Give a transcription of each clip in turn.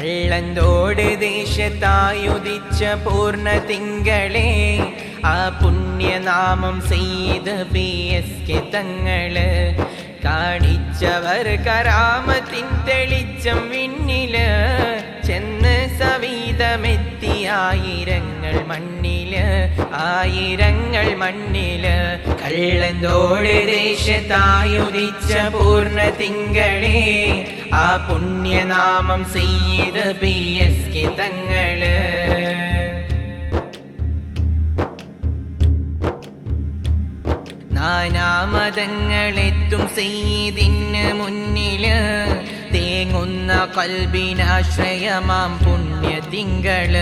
കള്ളന്തോട് ദേശത്തായുദിച്ച പൂർണ തിങ്കളെ ആ പുണ്യനാമം ചെയ്ത് പി എസ് കെ തങ്ങൾ കാണിച്ചവർ കരാമത്തിൻ തെളിച്ചം വിണ്ണിൽ. ചെന്ന് സവീതമെത്തി ആയിരങ്ങൾ മണ്ണിൽ ആയിരങ്ങൾ മണ്ണിൽ. കള്ളന്തോട് ദേശത്തായുദിച്ച പൂർണ തിങ്കളെ ആ പുണ്യനാമം ചെയ്ത് പി എസ് കെ തങ്ങൾ. നാനാമതങ്ങളെത്തും ചെയ്തിന് മുന്നിൽ കൽബിനാശ്രയമാം പുണ്യ തിങ്കൾ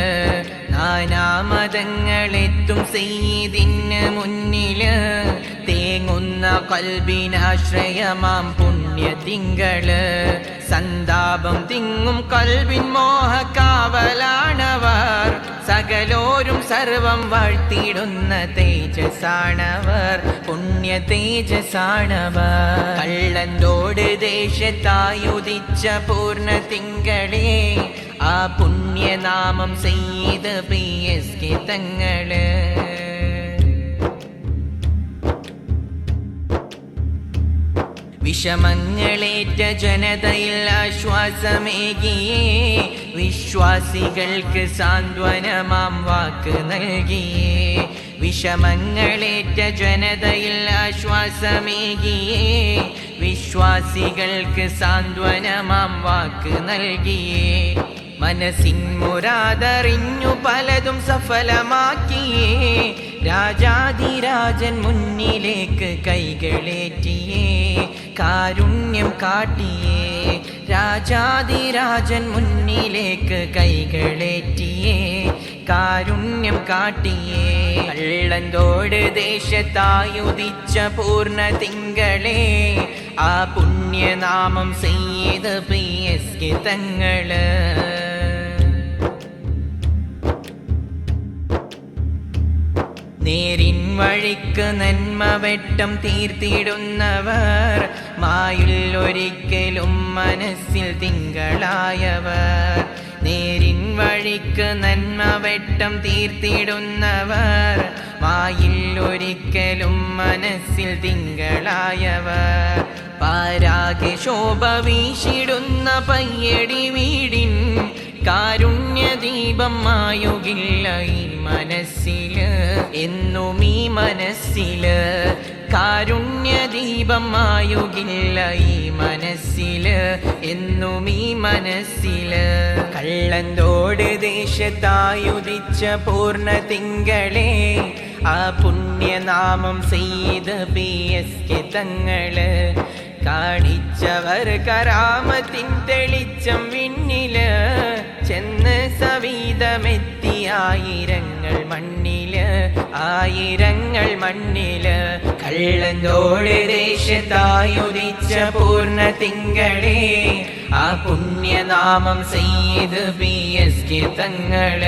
നാനാമതങ്ങളെത്തും സെയ്തിന് മുന്നിൽ. തേങ്ങുന്ന കൽബിനാശ്രയമാം പുണ്യ തിങ്കൾ സന്താപം തിങ്ങും കൽബിൻ മോഹക്കാവലാണവർ സകലോരും സർവം വാഴ്ത്തിയിടുന്ന തേജസാണവർ പുണ്യ തേജസാണവർ. കള്ളന്തോട് ദേശത്തായുദിച്ച പൂർണ തിങ്കളെ ആ പുണ്യനാമം ചെയ്ത് പി എസ് കെ തങ്ങൾ. വിഷമങ്ങളേറ്റ ജനതയിൽ ആശ്വാസമേകിയേ വിശ്വാസികൾക്ക് സാന്ത്വനമാം വാക്ക് നൽകിയേ വിഷമങ്ങളേറ്റ ജനതയിൽ ആശ്വാസമേകിയേ വിശ്വാസികൾക്ക് സാന്ത്വനമാം വാക്ക് നൽകിയേ മനസ്സിൻ മുരാതറിഞ്ഞു പലതും സഫലമാക്കിയേ രാജാതിരാജൻ മുന്നിലേക്ക് കൈകളേറ്റിയേ. കാരുണ്യം കാട്ടിയേ. രാജാതിരാജൻ മുന്നിലേക്ക് കൈകളേറ്റിയേ. കാരുണ്യം കാട്ടിയേ. കള്ളന്തോട് ദേശത്തായുദിച്ച പൂർണ തിങ്കളേ. ആ പുണ്യനാമം ചെയ്ത് പി എസ് തങ്ങൾ. നേരിൻ വഴിക്ക് നന്മ വെട്ടം തീർത്തിടുന്നവർ മായിൽ ഒരിക്കലും മനസ്സിൽ തിങ്കളായവർ. നേരിൻ വഴിക്ക് നന്മ വെട്ടം തീർത്തിടുന്നവർ മായിൽ ഒരിക്കലും മനസ്സിൽ തിങ്കളായവർ. പാരാകെ ശോഭ വീശിടുന്ന പയ്യടി വീടിൻ കാരുണ്യ ദീപം മായുകില്ല ഈ മനസ്സിൽ. എന്നും ഈ മനസ്സിൽ കാരുണ്യ ദീപം മായുകില്ല ഈ മനസ്സിൽ. എന്നും ഈ മനസ്സിൽ കള്ളന്തോട് ദേശത്തായുദിച്ച പൂർണ തിങ്കളെ ആ പുണ്യനാമം ചെയ്ത് പി എസ് കെ തങ്ങൾ കാണിച്ചവർ കരാമത്തിൻ തെളിച്ചം വിണ്ണിൽ. ചെന്ന് സവീതമെത്തി ആയിരങ്ങൾ മണ്ണിൽ ആയിരങ്ങൾ മണ്ണിൽ. കള്ളന്തോട് ദേശത്തായുദിച്ച പൂർണ തിങ്കളെ ആ പുണ്യനാമം ചെയ്ത് പി എസ് കെ തങ്ങൾ.